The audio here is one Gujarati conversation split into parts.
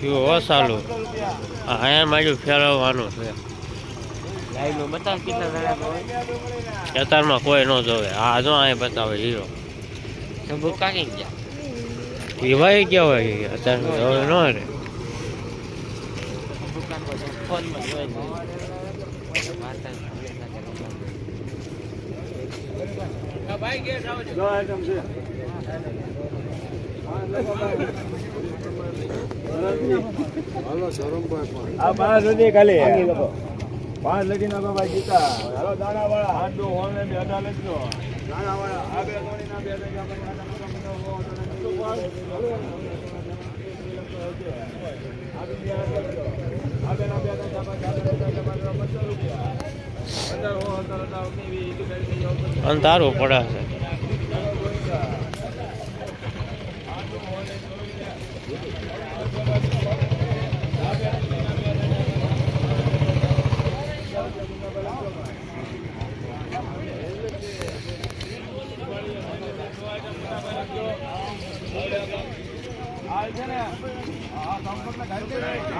શું ઓસાલું અહીંયા મારું ફેરવવાનું છે. અત્યારમાં કોઈ ન જોવે. આ જો અહીંયા બતાવે હીરો. ભાઈ હોય અત્યારે ન રે પર ફોનમાં જોઈ પાંચ સુધી ખાલી પાંચ લગીને બાબા જીતા હાલો દાણા વાળા હાથ દો હોલ ને વાળા ના બીજું પાડ. છે આ છે ને આ સંપર્ક.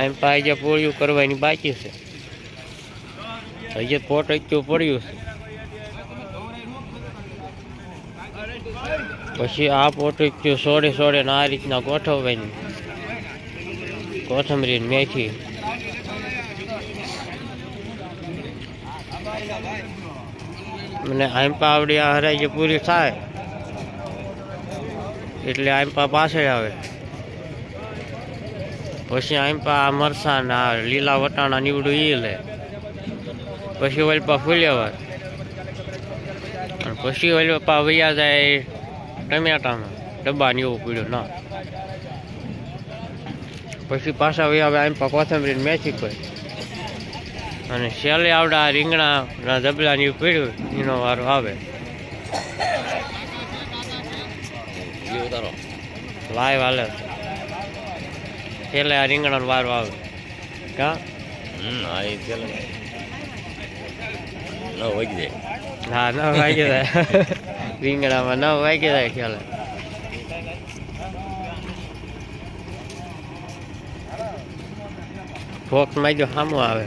એમ પાસે જે પોળિયું કરવાની બાકી છે. હજી પોટ એટલું પડ્યું છે. પછી આ પોટ એટલું સોડે સોડે ને આ રીતના ગોઠવવાની. કોથમરી ને મેથી. મને આંપા આવડી આ હરાઈ જે પૂરી થાય. એટલે આંપા પાછળ આવે. પછી આંપા મરસા ના આ લીલા વટાણા નીવડું એ લે. પછી વલપા ફૂલ્યાવાર અને પછી વલપા વૈયા જાય ટમેટામાં. ડબ્બા ને એવું પીડ્યું ના. પછી પાછા વૈયા આમ આંપા કોથમરી મેથી કોઈ અને છેલ્લે આવડા આ રીંગણા જબલા ને એવું પીડ્યું એનો વારો આવે. લાઈવ હાલે. છેલ્લે આ રીંગણાનો વારો આવે. કા? હા નવ વાગી જાય. રીંગણામાં નવ વાગી જાય ખ્યાલ ફોક્સમાં જો સામો આવે.